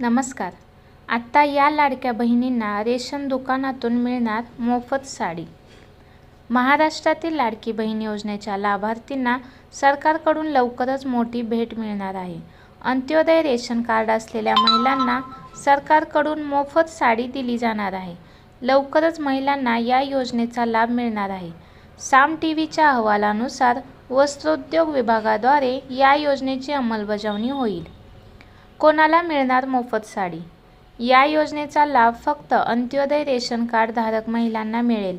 नमस्कार. आत्ता या लाडक्या बहिणींना रेशन दुकानातून मिळणार मोफत साडी. महाराष्ट्रातील लाडकी बहीण योजनेच्या लाभार्थींना सरकारकडून लवकरच मोठी भेट मिळणार आहे. अंत्योदय रेशन कार्ड असलेल्या महिलांना सरकारकडून मोफत साडी दिली जाणार आहे. लवकरच महिलांना या योजनेचा लाभ मिळणार आहे. साम टी व्हीच्या अहवालानुसार वस्त्रोद्योग विभागाद्वारे या योजनेची अंमलबजावणी होईल. कोणाला मिळणार मोफत साडी? या योजनेचा लाभ फक्त अंत्योदय रेशन कार्ड धारक महिलांना मिळेल.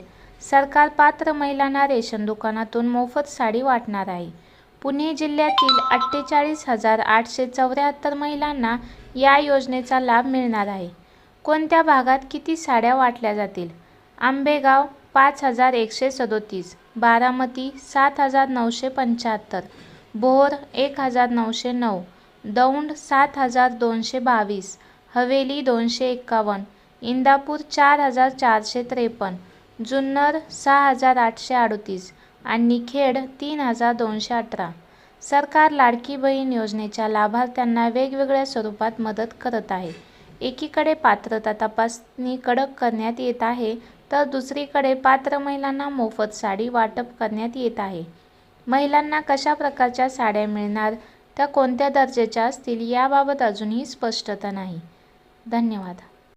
सरकार पात्र महिलांना रेशन दुकानातून मोफत साडी वाटणार आहे. पुणे जिल्ह्यातील अठ्ठेचाळीस हजार आठशे चौऱ्याहत्तर महिलांना या योजनेचा लाभ मिळणार आहे. कोणत्या भागात किती साड्या वाटल्या जातील? आंबेगाव पाच हजार एकशे सदोतीस. बारामती सात हजार नऊशे पंच्याहत्तर. भोर एक हजार नऊशे नऊ. दौंड सात हजार दोनशे बावीस हवेली दोनशे एक्कावन्न इंदापूर चार हजार चारशे त्रेपन्न जुन्नर सहा हजार आठशे अडतीस आणि खेड तीन हजार दोनशे अठरा. सरकार लाडकी बहीण योजनेच्या लाभार्थ्यांना वेगवेगळ्या स्वरूपात मदत करत आहे. एकीकडे पात्रता तपासणी कडक करण्यात येत आहे तर दुसरीकडे पात्र महिलांना मोफत साडी वाटप करण्यात येत आहे. महिलांना कशा प्रकारच्या साड्या मिळणार त्या कोणत्या दर्जाच्या असतील याबाबत अजूनही स्पष्टता नाही. धन्यवाद.